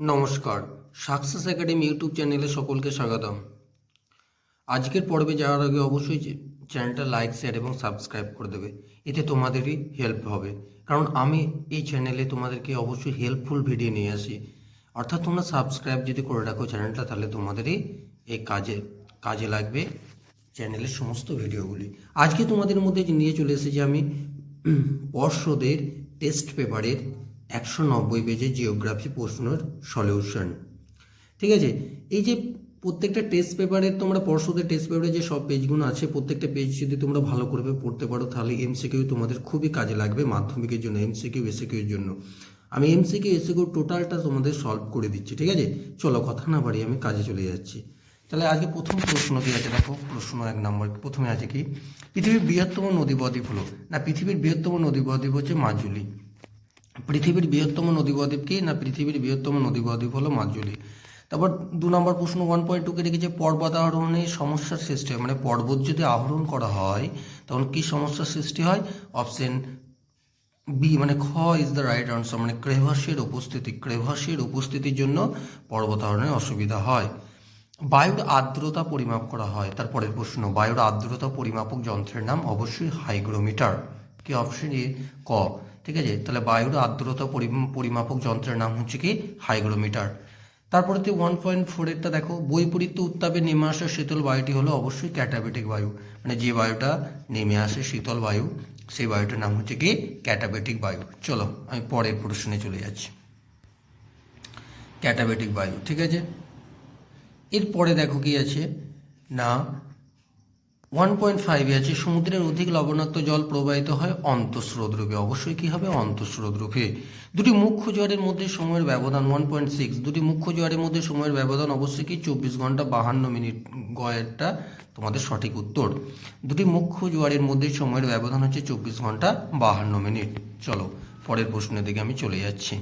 নমস্কার, success academy YouTube চ্যানেলে সকলকে স্বাগতম। আজকের পর্বে যাওয়ার আগে অবশ্যই চ্যানেলটা লাইক, শেয়ার এবং সাবস্ক্রাইব করে দেবে। এতে তোমাদেরই হেল্প হবে। কারণ আমি এই চ্যানেলে তোমাদেরকে অবশ্যই হেল্পফুল ভিডিও নিয়ে আসি। অর্থাৎ তোমরা সাবস্ক্রাইব যদি করে রাখো চ্যানেলটা, তাহলে তোমাদেরই এই কাজে কাজে লাগবে চ্যানেলের সমস্ত ভিডিওগুলি। আজকে তোমাদের মধ্যে নিয়ে চলে এসেছি আমি পর্ষদের টেস্ট পেপারের একশো নব্বই পেজে জিওগ্রাফি প্রশ্নের সলিউশন ঠিক আছে? এই যে প্রত্যেকটা টেস্ট পেপারের তোমরা পর্ষদের টেস্ট পেপারে যে সব পেজগুলো আছে, প্রত্যেকটা পেজ যদি তোমরা ভালো করে পড়তে পারো, তাহলে এমসিকিউ তোমাদের খুবই কাজে লাগবে মাধ্যমিকের জন্য এমসিকিউ এসিকিউর জন্য। আমি এমসিকিউ এসিকিউ টোটালটা তোমাদের সলভ করে দিচ্ছি, ঠিক আছে? চলো, কথা না বাড়ি আমি কাজে চলে যাচ্ছি। তাহলে আজকে প্রথম প্রশ্ন কি আছে দেখো? প্রশ্ন এক নম্বর, প্রথমে আছে কি? পৃথিবীর বৃহত্তম নদী বদ্বীপ হলো, না, পৃথিবীর বৃহত্তম নদী বদ্বীপ হচ্ছে মাজুলি। পৃথিবীর বৃহত্তম নদী বদ্বীপ কি? না, পৃথিবীর বৃহত্তম নদী বদ্বীপ হলো মাজুলি। তারপর দু নম্বর প্রশ্ন ওয়ান পয়েন্ট টুকে রেখেছে পর্বত আরোহণে সমস্যার সৃষ্টি হয়। মানে পর্বত যদি আহরণ করা হয়, তখন কি সমস্যার সৃষ্টি হয়? অপশন বি মানে খ ইজ দ্য রাইট আনসার মানে ক্রেভাসের উপস্থিতি। ক্রেভাসের উপস্থিতির জন্য পর্বত পর্বতারোহণে অসুবিধা হয়। বায়ুর আর্দ্রতা পরিমাপ করা হয়। তারপরের প্রশ্ন, বায়ুর আর্দ্রতা পরিমাপক যন্ত্রের নাম অবশ্যই হাইগ্রোমিটার। কি অপশন এ ক। ঠিক আছে? তাহলে বায়ুর আর্দ্রতা পরি- পরিমাপক যন্ত্রের নাম হচ্ছে কি? হাইগ্রোমিটার। তারপরে তুই ওয়ান পয়েন্ট ফোরেরটা দেখো, বৈপরীত্য উত্তাপে নেমে আসা শীতল বায়ুটি হলো অবশ্যই ক্যাটাবেটিক বায়ু। মানে যে বায়ুটা নেমে আসে শীতল বায়ু, সেই বায়ুটার নাম হচ্ছে কি? ক্যাটাবেটিক বায়ু। চলো, আমি পরের প্রশ্নে চলে যাচ্ছি। ক্যাটাবেটিক বায়ু, ঠিক আছে? এরপরে দেখো কি আছে? না ওয়ান পয়েন্ট ফাইভে আছে, সমুদ্রের অধিক লবণাক্ত জল প্রবাহিত হয় অন্তঃস্রোত রূপে অবশ্যই কি হবে? অন্তঃস্রোত রূপে দুটি মুখ্য জোয়ারের মধ্যে সময়ের ব্যবধান ওয়ান পয়েন্ট সিক্স। দুটি মুখ্য জোয়ারের মধ্যে সময়ের ব্যবধান অবশ্যই কি? চব্বিশ ঘণ্টা বাহান্ন মিনিট গয়েরটা তোমাদের সঠিক উত্তর। দুটি মুখ্য জোয়ারের মধ্যে সময়ের ব্যবধান হচ্ছে চব্বিশ ঘণ্টা বাহান্ন মিনিট। চলো, পরের প্রশ্নের দিকে আমি চলে যাচ্ছি।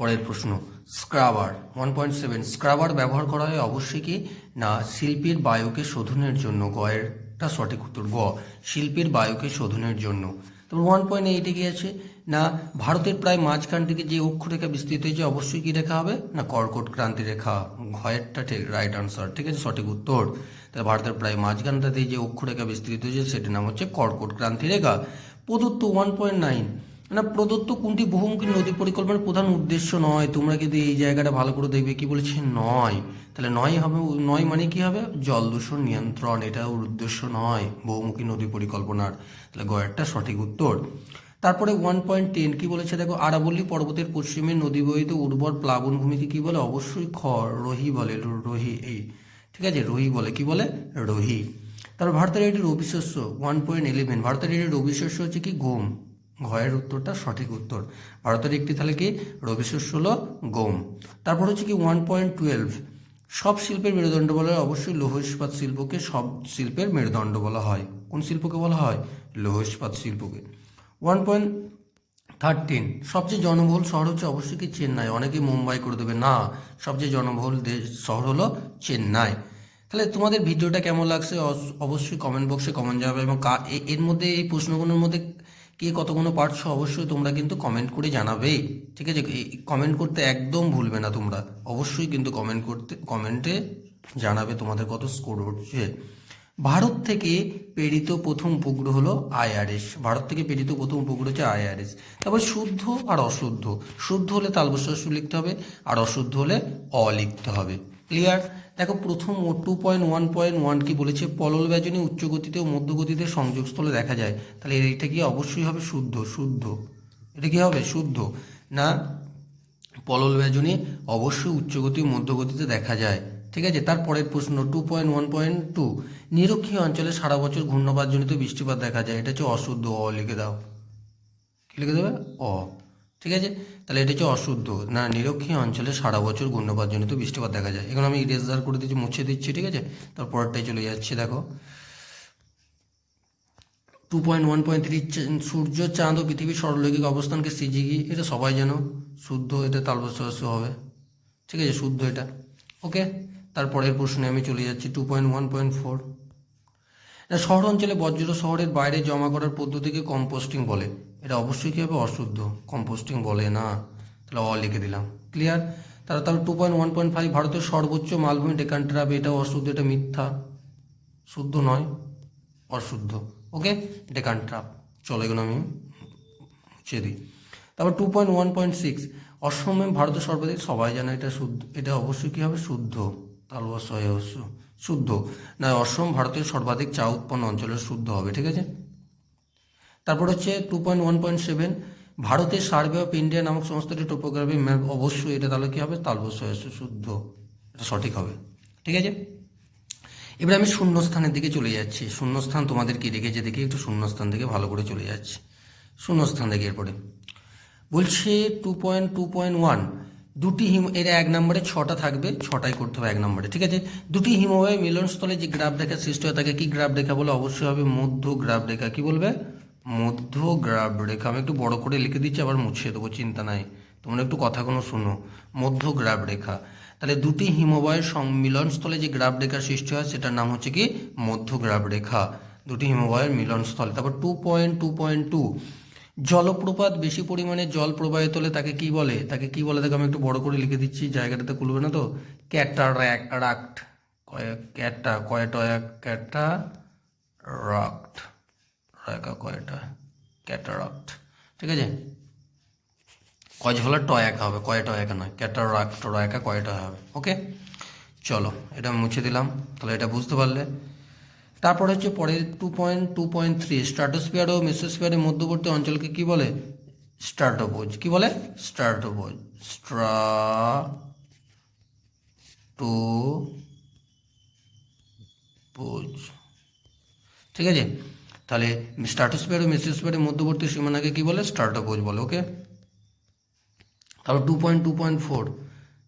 পরের প্রশ্ন, scrubber. One point seven scrubber ব্যবহার করা হয় অবশ্যই কি? না, শিল্পের বায়ুকে শোধনের জন্য। গয়েরটা সঠিক উত্তর। গ, শিল্পের বায়ুকে শোধনের জন্য। তারপর ওয়ান পয়েন্ট এইটে কি আছে, না, ভারতের প্রায় মাঝখান থেকে যে অক্ষরেখা বিস্তৃত হয়েছে, অবশ্যই কি রেখা হবে? না, কর্কট ক্রান্তি রেখা। ঘয়েরটা ঠিক রাইট আনসার ঠিক আছে, সঠিক উত্তর। তাহলে ভারতের প্রায় মাঝখানটাতে যে অক্ষরেখা বিস্তৃত হয়েছে, সেটার নাম হচ্ছে কর্কট ক্রান্তি রেখা। প্রদত্ত ওয়ান পয়েন্ট নাইন না, প্রদত্ত কোনটি বহুমুখী নদী পরিকল্পনার প্রধান উদ্দেশ্য নয়? তোমরা কিন্তু এই জায়গাটা ভালো করে দেখবে কি বলেছে নয়। তাহলে নয় হবে, নয় মানে কি হবে? জল দূষণ নিয়ন্ত্রণ, এটা উদ্দেশ্য নয়, বহুমুখী নদী পরিকল্পনার। তাহলে গয়েরটা সঠিক উত্তর। তারপরে ওয়ান পয়েন্ট টেন কি বলেছে? দেখো, আরাবল্লী পর্বতের পশ্চিমে নদী বহিত উর্বর প্লাবনভূমিকে কি বলে? অবশ্যই খ, রহি বলে রহি, এই। ঠিক আছে? রহি বলে, কি বলে? রহি। তারপর ভারতের এটি রবি শস্য ওয়ান পয়েন্ট ইলেভেন ভারতের এটি রবি শস্য হচ্ছে কি? গম ঘয়ের উত্তরটা সঠিক উত্তর। ভারতের একটি তাহলে কি? রবি শস্য হলো গম। তারপর হচ্ছে কি ওয়ান পয়েন্ট টুয়েলভ সব শিল্পের মেরুদণ্ড বলা হয়। অবশ্যই লৌহ ইস্পাত শিল্পকে সব শিল্পের মেরুদণ্ড বলা হয়। কোন শিল্পকে বলা হয়? লৌহ ইস্পাত শিল্পকে। ওয়ান পয়েন্ট থার্টিন সবচেয়ে জনবহুল শহর হচ্ছে অবশ্যই কি চেন্নাই। অনেকে মুম্বাই করে দেবে, না, সবচেয়ে জনবহুল দেশ শহর হলো চেন্নাই। তাহলে তোমাদের ভিডিওটা কেমন লাগছে? অবশ্যই কমেন্ট বক্সে কমেন্ট যাবে এবং এর মধ্যে, এই প্রশ্নগুলোর মধ্যে কে কতগুলো পারছ অবশ্যই তোমরা কিন্তু কমেন্ট করে জানাবে। ঠিক আছে? কমেন্ট করতে একদম ভুলবে না তোমরা। অবশ্যই কিন্তু কমেন্ট করতে কমেন্টে জানাবে তোমাদের কত স্কোর হচ্ছে। ভারত থেকে প্রেরিত প্রথম উপগ্রহ হলো আইআরএস। ভারত থেকে প্রেরিত প্রথম উপগ্রহ হচ্ছে আইআরএস। তারপর শুদ্ধ আর অশুদ্ধ। শুদ্ধ হলে তালবস্য লিখতে হবে, আর অশুদ্ধ হলে অ লিখতে হবে। ক্লিয়ার দেখো প্রথম two point one point one কি বলেছে, পলল ব্যজনী উচ্চ গতিতে ও মধ্য গতিতে সংযোগস্থলে দেখা যায়। তাহলে এটা কি অবশ্যই হবে শুদ্ধ শুদ্ধ। এটা কি হবে? শুদ্ধ। না, পলল ব্যজনী অবশ্যই উচ্চগতি ও মধ্যগতিতে দেখা যায়। ঠিক আছে? তারপরের প্রশ্ন two point one point two নিরক্ষীয় অঞ্চলে সারা বছর ঘূর্ণবাদজনিত বৃষ্টিপাত দেখা যায়। এটা হচ্ছে অশুদ্ধ, অ লিখে দাও। কি লিখে দেবে? অ। ঠিক আছে? তাহলে এটা হচ্ছে অশুদ্ধ। না, নিরক্ষীয় অঞ্চলে সারা বছর ঘূর্ণবাদজনিত বৃষ্টিপাত দেখা যায়। এখন আমি ইরেজার করে দিচ্ছি, মুছে দিচ্ছি, ঠিক আছে? তারপরটাই চলে যাচ্ছে, দেখো। Two point one point three সূর্য, চাঁদ ও পৃথিবীর সরলৌকিক অবস্থানকে সিজিগি এটা সবাই জানো। শুদ্ধ এটা তালবস্য হবে। ঠিক আছে? শুদ্ধ এটা। ওকে তারপরের প্রশ্নে আমি চলে যাচ্ছি two point one point four শহর অঞ্চলে বজ্র শহরের বাইরে জমা করার পদ্ধতিকে কম্পোস্টিং বলে। এটা অবশ্যই কি হবে? অশুদ্ধ। কম্পোস্টিং বলে, না? তাহলে অ লিখে দিলাম। ক্লিয়ার তারা তাহলে two point one point five ভারতের সর্বোচ্চ মালভূমি ডেকান ট্রাপ এটা অশুদ্ধ, এটা মিথ্যা। শুদ্ধ নয়, অশুদ্ধ। ওকে ডেকান ট্রাপ চলো এগুলো আমি মুছে দিই। তারপর two point one point six অসমে ভারতের সর্বাধিক, সবাই জানে এটা শুদ্ধ। এটা অবশ্যই কী হবে? শুদ্ধ। অবশ্য শুদ্ধ। না, অসম ভারতের সর্বাধিক চা উৎপন্ন অঞ্চলের শুদ্ধ হবে, ঠিক আছে? তারপর হচ্ছে two point one point seven ভারতের সার্ভে অফ ইন্ডিয়া নামক সংস্থাটি টোপোগ্রাফি ম্যাপ অবশ্যই এটা তাহলে কী হবে? হয়েছে শুদ্ধ। এটা সঠিক হবে। ঠিক আছে? এবার আমি শূন্যস্থানের দিকে চলে যাচ্ছি। শূন্যস্থান তোমাদের কি রেখেছে? দেখি একটু শূন্যস্থান দিকে ভালো করে চলে যাচ্ছি। শূন্যস্থান দেখে এরপরে। বলছে two point two point one দুটি হিম, এর এক নম্বরে ছটা থাকবে, ছটাই করতে হবে এক নম্বরে। ঠিক আছে? দুটি হিমবাহ মিলনস্থলে যে গ্রাফ রেখা সৃষ্টি হয়, তাকে কি গ্রাফ রেখা বলে? অবশ্যই হবে মধ্য গ্রাফ রেখা। কি বলবে? মধ্য গ্রাফ রেখা, আমি একটু বড় করে লিখে দিচ্ছি, আবার মুছিয়ে দেবো, চিন্তা নাই। তোমরা একটু কথাগুলো শোনো। মধ্য গ্রাফ রেখা। তাহলে দুটি হিমবাহের মিলনস্থলে যে গ্রাফ রেখা সৃষ্টি হয়, সেটার নাম হচ্ছে কি? মধ্য গ্রাফ রেখা। দুটি হিমবাহের মিলনস্থল তারপর two point two point two জলপ্রপাত বেশি পরিমাণে জল প্রবাহিত হলে তাকে কি বলে? তাকে কি বলে? তাকে আমি একটু বড় করে লিখে দিচ্ছি, জায়গাটাতে খুলবে না তো? ক্যাটারাক্ট। ক্যাটা কয়টা ক্যাটা? রাক্ট রাকা কয়টা ক্যাটারাক্ট। ঠিক আছে? কয় হলে টয় একা হবে কয়টা একা নয়, ক্যাটারাক্ট টয়াকা কয়টা হবে, ওকে? চলো, এটা মুছে দিলাম, তাহলে এটা বুঝতে পারলে। তারপর হচ্ছে পরের two point two point three stratosphere ও মেসোস্পিয়ারের মধ্যবর্তী অঞ্চলকে কি বলে? স্টার্টোবোজ কি বলে? স্টার্টোবোজ স্ট্রা টু ঠিক আছে? তাহলে স্ট্রাটোস্পিয়ার ও মেসোস্পিয়ারের মধ্যবর্তী সীমানাকে কি বলে? স্টার্টোবোজ বলে ওকে তারপর two point two point four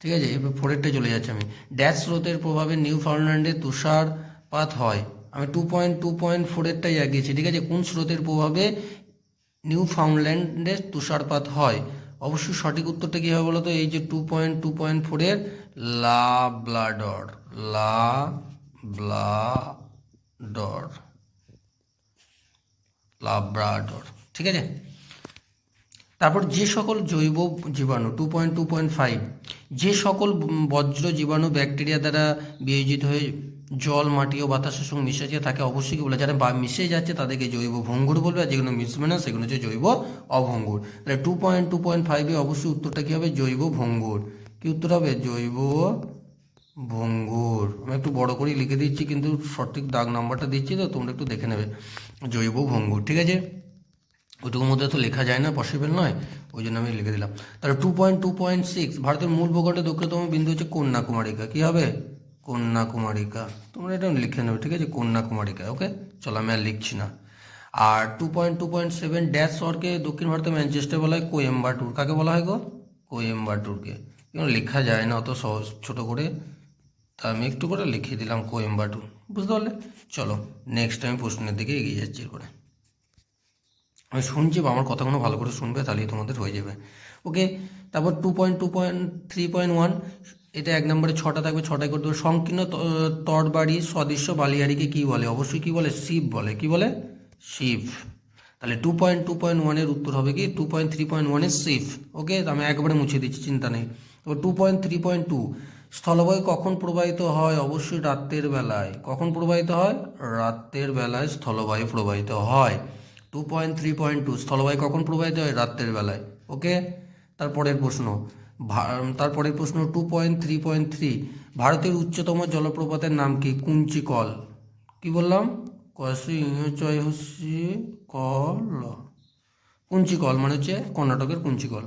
ঠিক আছে? এবার ফোরেরটা চলে যাচ্ছে আমি। ড্যাশ স্রোতের প্রভাবে নিউ ফাউন্ডল্যান্ডে তুষারপাত হয়। আমি টু পয়েন্ট টু পয়েন্ট ফোরেরটাই এগিয়েছি, ঠিক আছে? কোন স্রোতের প্রভাবে নিউ ফাউন্ডল্যান্ডে তুষারপাত হয়? অবশ্যই সঠিক উত্তরটা কী হবে বলো তো এই যে টু পয়েন্ট টু পয়েন্ট ফোরের লা ব্লাডর লা ব্লাডর লাব্রাডর, ঠিক আছে? তারপর যে সকল জৈব জীবাণু two point two point five যে সকল বজ্র জীবাণু ব্যাকটেরিয়া দ্বারা বিয়োজিত হয়ে জল, মাটি ও বাতাসের সঙ্গে মিশে যায়, তাকে অবশ্যই কি বলে? যারা বা মিশে যাচ্ছে, তাদেরকে জৈব ভঙ্গুর বলবে, আর যেগুলো মিশবে না, সেগুলো হচ্ছে জৈব অভঙ্গুর। তাহলে টু পয়েন্ট টু পয়েন্ট ফাইভে অবশ্যই উত্তরটা কী হবে? জৈব ভঙ্গুর। কী উত্তর হবে? জৈব ভঙ্গুর। আমি একটু বড় করেই লিখে দিচ্ছি, কিন্তু সঠিক দাগ নাম্বারটা দিচ্ছি তো, তোমরা একটু দেখে নেবে। জৈব ভঙ্গুর ঠিক আছে? ওইটুকুর মধ্যে তো লেখা যায় না পসিবল নয় ওই জন্য আমি লিখে দিলাম। তাহলে two point two point six ভারতের মূল ভূখণ্ডে দক্ষিণতম বিন্দু হচ্ছে কন্যাকুমারিকা কী হবে? কন্যাকুমারিকা। তোমরা এটা লিখে নেবে ঠিক আছে? কন্যাকুমারিকা ওকে চলো আমি আর লিখছি না। আর two point two point seven dash শহরকে দক্ষিণ ভারতের ম্যানচেস্টার বলা হয় কোয়েম্বাটুর কাকে বলা হয় গো? কোয়েম্বাটুরকে কেন লেখা যায় না অত সহজ ছোটো করে? তা আমি একটু করে লিখিয়ে দিলাম কোয়েম্বাটুর বুঝতে পারলে? চলো নেক্সট টাইম প্রশ্নের দিকে এগিয়ে যাচ্ছি এরপরে। আমি শুনছি বা আমার কথাগুলো ভালো করে শুনবে, তাহলেই তোমাদের হয়ে যাবে। ওকে, তারপর two point two point three point one এটা এক নম্বরে ছটা থাকবে, ছটায় করতে হবে সংকীর্ণ ত- তরবারি সদৃশ্য বালিয়ারিকে কি বলে? অবশ্যই কী বলে? শিব বলে। কি বলে? শিব। তাহলে টু পয়েন্ট টু পয়েন্ট ওয়ানের উত্তর হবে কি? টু পয়েন্ট থ্রি পয়েন্ট ওয়ানের শিব। ওকে আমি একবারে মুছে দিচ্ছি, চিন্তা নেই। তো two point three point two স্থলবায়ু কখন প্রবাহিত হয়? অবশ্যই রাতের বেলায়। কখন প্রবাহিত হয়? রাতের বেলায় স্থলবায়ু প্রবাহিত হয়। Two point three point two স্থলবায়ু কখন প্রবাহিত হয়? রাত্রের বেলায়। ওকে? তারপরের প্রশ্ন। তারপরের প্রশ্ন two point three point three ভারতের উচ্চতম জলপ্রপাতের নাম কি? কুঞ্চিকল। কি বললাম? কসি কল। কুঞ্চিকল মানে হচ্ছে কর্ণাটকের কুঞ্চিকল।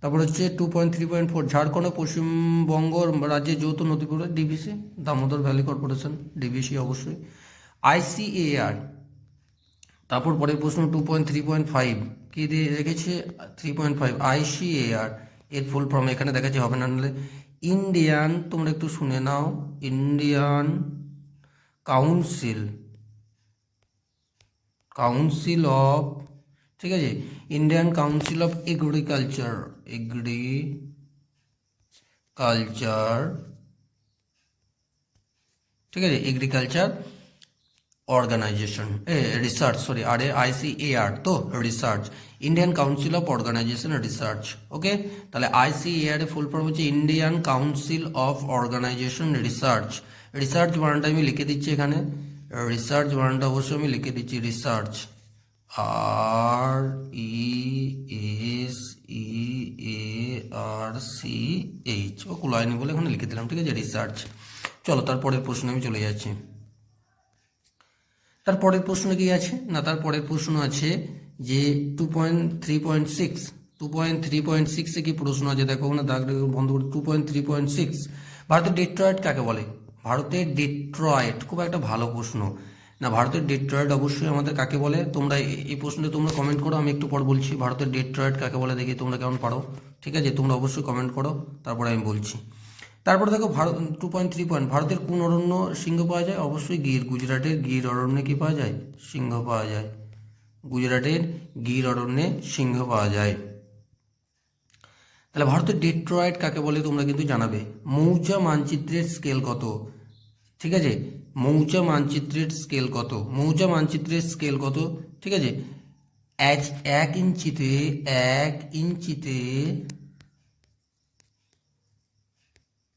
তারপর হচ্ছে two point three point four Jharkhand, Paschimbanga রাজ্যের যৌথ নদী পরিষদ DVC Damodar valley corporation DVC অবশ্যই আইসিএআর তারপর পরের প্রশ্ন two point three point five কী দিয়ে রেখেছে? থ্রি পয়েন্ট ফাইভ আইসিএআর এর ফুল ফর্ম এখানে দেখাচ্ছে, হবে না নাহলে ইন্ডিয়ান তোমরা একটু শুনে নাও ইন্ডিয়ান কাউন্সিল কাউন্সিল অফ ঠিক আছে? Indian council of agriculture agri culture ঠিক আছে? Agriculture organization A research sorry R ICAR তো? Research Indian council of organization research okay তাহলে আইসিএআর ফুল ফর্ম হচ্ছে Indian council of organization research research বানানটা আমি লিখে দিচ্ছি এখানে। রিসার্চ বানানটা অবশ্যই আমি লিখে দিচ্ছি research R E S E A R C H ও কুলায়নি বলে এখানে লিখে দিলাম, ঠিক আছে? রিসার্চ চলো তারপরের প্রশ্নে আমি চলে যাচ্ছি। তারপরের প্রশ্ন কি আছে? না, তারপরের প্রশ্ন আছে যে two point three point six two point three point সিক্সে কি প্রশ্ন আছে? দেখো, না, দাগ বন্ধ করে two point three point six ভারতের ডেট্রয়েড কাকে বলে? ভারতের ডেট্রয়েড খুব একটা ভালো প্রশ্ন। না, ভারতের ডেট্রয়েড অবশ্যই আমাদের কাকে বলে? তোমরা এই- প্রশ্নে তোমরা কমেন্ট করো, আমি একটু পর বলছি, ভারতের ডেট্রয়েড কাকে বলে দেখি, তোমরা কেমন পারো? ঠিক আছে? তোমরা অবশ্যই কমেন্ট করো, তারপরে আমি বলছি। তারপরে দেখো, Bharat two point three point ভারতের কোন অরণ্য সিংহ পাওয়া যায়? অবশ্যই গির। গুজরাটের গির অরণ্যে কি পাওয়া যায়? সিংহ পাওয়া যায়। গুজরাটের গির অরণ্যে সিংহ পাওয়া যায়। তাহলে ভারতের ডেট্রয়েড কাকে বলে তোমরা কিন্তু জানাবে। মৌচা মানচিত্রের স্কেল কত? ঠিক আছে? মৌচা মানচিত্রের স্কেল কত? মৌচা মানচিত্রের স্কেল কত? ঠিক আছে? এক এক ইঞ্চিতে এক ইঞ্চিতে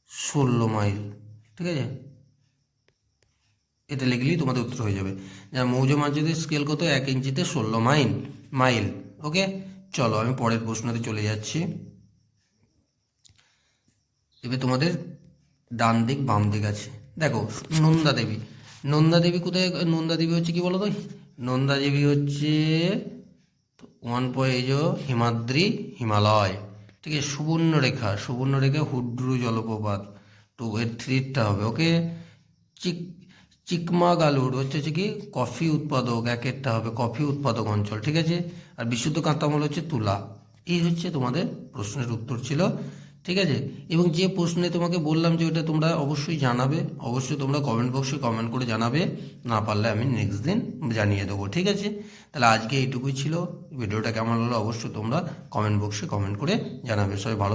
ষোলো মাইল। ঠিক আছে? এটা লিখলেই তোমাদের উত্তর হয়ে যাবে। যা মৌজ মানচিত্রের স্কেল কত? এক ইঞ্চিতে ষোলো মাইল। মাইল। ওকে? চলো, আমি পরের প্রশ্নতে চলে যাচ্ছি। এবার তোমাদের ডান দিক বাম দিক আছে। দেখো, নন্দা দেবী। নন্দা দেবী কোথায়? নন্দা দেবী হচ্ছে কি বলো তো? নন্দা দেবী হচ্ছে ওয়ান পয়েজ হিমাদ্রি হিমালয়। ঠিক আছে, সুবর্ণরেখা। সুবর্ণরেখা হুড্রু জলপ্রপাত। টু এর থ্রিটা হবে ওকে চিক, চিকমাগালুর হচ্ছে হচ্ছে কি? কফি উৎপাদক, একেরটা হবে কফি উৎপাদক অঞ্চল, ঠিক আছে? আর বিশুদ্ধ কাঁতামল হচ্ছে তুলা। এই হচ্ছে তোমাদের প্রশ্নের উত্তর ছিল। ঠিক আছে? এবং যে প্রশ্নে তোমাকে বললাম যে ওটা তোমরা অবশ্যই জানাবে, অবশ্যই তোমরা কমেন্ট বক্সে কমেন্ট করে জানাবে, না পারলে আমি নেক্সট দিন জানিয়ে দেবো, ঠিক আছে? তাহলে আজকে এইটুকুই ছিল, ভিডিওটা কেমন হলো অবশ্যই তোমরা কমেন্ট বক্সে কমেন্ট করে জানাবে, সবাই ভালো